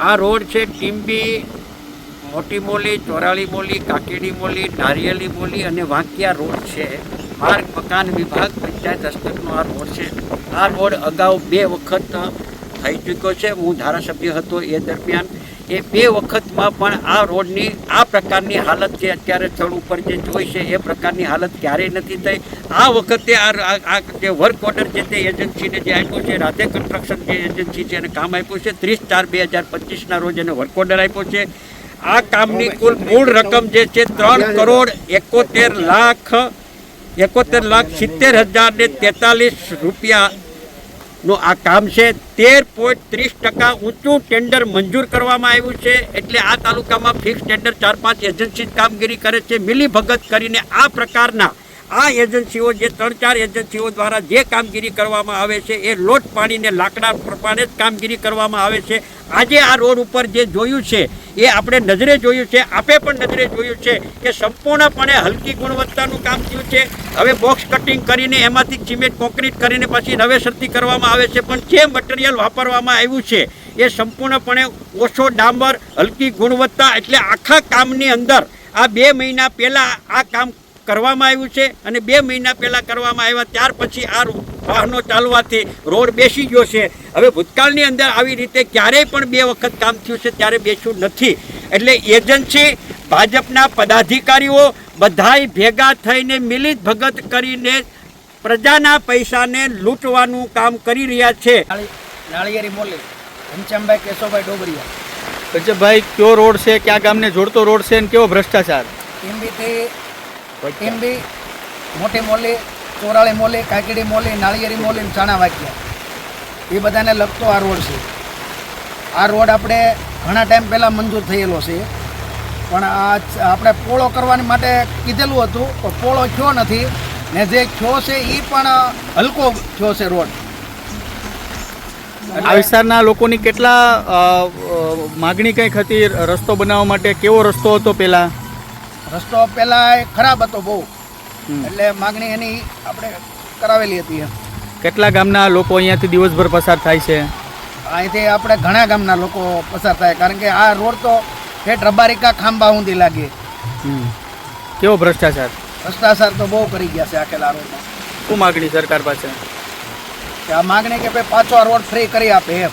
આ રોડ છે ટીમ્બી મોટી મોલી, ચોરાળી મોલી, કાકેડી મોલી નારિયેલી મોલી અને વાંકિયા રોડ છે. માર્ગ, મકાન, વિભાગ, પંચાયત હસ્તકનો આ રોડ છે. આ રોડ અગાઉ બે વખત થઈ ચૂક્યો છે. હું ધારાસભ્ય હતો એ દરમિયાન. એ બે વખતમાં પણ આ રોડની, આ પ્રકારની હાલત જે અત્યારે સ્થળ ઉપર જે જોઈ છે, એ પ્રકારની હાલત ક્યારેય નથી થઈ. આ વખતે આ જે વર્ક ઓર્ડર જે તે એજન્સીને જે આપ્યું છે, રાધે કન્સ્ટ્રક્શન જે એજન્સી છે એને કામ આપ્યું છે, ત્રીસ ચાર બે હજાર પચીસના રોજ એને વર્ક ઓર્ડર આપ્યો છે. આ કામની કુલ મૂળ રકમ જે છે, ત્રણ કરોડ એકોતેર લાખ એકોતેર લાખ સિત્તેર હજાર ને તેતાલીસ રૂપિયા નું આ કામ છે તેર પોઈન્ટ ત્રીસ ટકા ઊંચું ટેન્ડર મંજૂર કરવામાં આવ્યું છે. એટલે આ તાલુકામાં ફિક્સ ટેન્ડર ચાર પાંચ એજન્સી કામગીરી કરે છે. મિલીભગત કરીને આ પ્રકારના આ એજન્સીઓ જે ત્રણ ચાર એજન્સીઓ દ્વારા જે કામગીરી કરવામાં આવે છે, એ લોટ પાણીને લાકડા પ્રમાણે જ કામગીરી કરવામાં આવે છે. આજે આ રોડ ઉપર જે જોયું છે, એ આપણે નજરે જોયું છે, આપે પણ નજરે જોયું છે કે સંપૂર્ણપણે હલકી ગુણવત્તાનું કામ થયું છે. હવે બોક્સ કટિંગ કરીને એમાંથી સિમેન્ટ કોન્ક્રીટ કરીને પછી નવેસરથી કરવામાં આવે છે, પણ જે મટીરિયલ વાપરવામાં આવ્યું છે, એ સંપૂર્ણપણે ઓછો ડામર હલકી ગુણવત્તા, એટલે આખા કામની અંદર આ બે મહિના પહેલાં આ કામ કરવામાં આવ્યું છે અને બે મહિના પહેલાં કરવામાં આવ્યા ત્યાર પછી આ વાહનો ચાલવાથી રોડ બેસી ગયો છે. હવે ભૂતકાળની અંદર આવી રીતે ક્યારેય પણ બે વખત કામ થયું છે ત્યારે બેસ્યું નથી. એટલે એજન્સી ભાજપના પદાધિકારીઓ બધાય ભેગા થઈને મિલિત ભગત કરીને પ્રજાના પૈસાને લૂંટવાનું કામ કરી રહ્યા છે. નાળી- નાળિયેરી મોલી ઘનશ્યામભાઈ કેશવભાઈ ડોબરિયા. ભાઈ કયો રોડ છે? કયા ગામને જોડતો રોડ છે અને કેવો ભ્રષ્ટાચાર? ટીમ્બીથી ટીમ્બી મોટી મોલી ચોરાળી મોલી કાકડી મોલી નાળિયેરી મોલી ચાણા વાક્યા એ બધાને લગતો આ રોડ છે. આ રોડ આપણે ઘણા ટાઈમ પહેલાં મંજૂર થયેલો છે. પણ આ આપણે પોળો કરવાની માટે કીધેલું હતું પણ પોળો થયો નથી. ને જે થયો છે એ પણ હલકો થયો છે રોડ. આ વિસ્તારના લોકોની કેટલા માગણી કંઈક હતી રસ્તો બનાવવા માટે? કેવો રસ્તો હતો પહેલા? રસ્તો પહેલાં ખરાબ હતો બહુ. એટલે માગણી એની આપણે કરાવેલી હતી કેટલા ગામના લોકો અહીંયાથી દિવસભર પસાર થાય છે? અહીંથી આપણે ઘણા ગામના લોકો પસાર થાય કારણ કે આ રોડ તો ઠેઠ રબારિકા ખાંભા ઊંધી લાગે. કેવો ભ્રષ્ટાચાર? ભ્રષ્ટાચાર તો બહુ કરી ગયા છે આખેલા રોડમાં. શું માગણી સરકાર પાસે? આ માગણી કે ભાઈ પાછો આ રોડ ફ્રી કરી આપે એમ.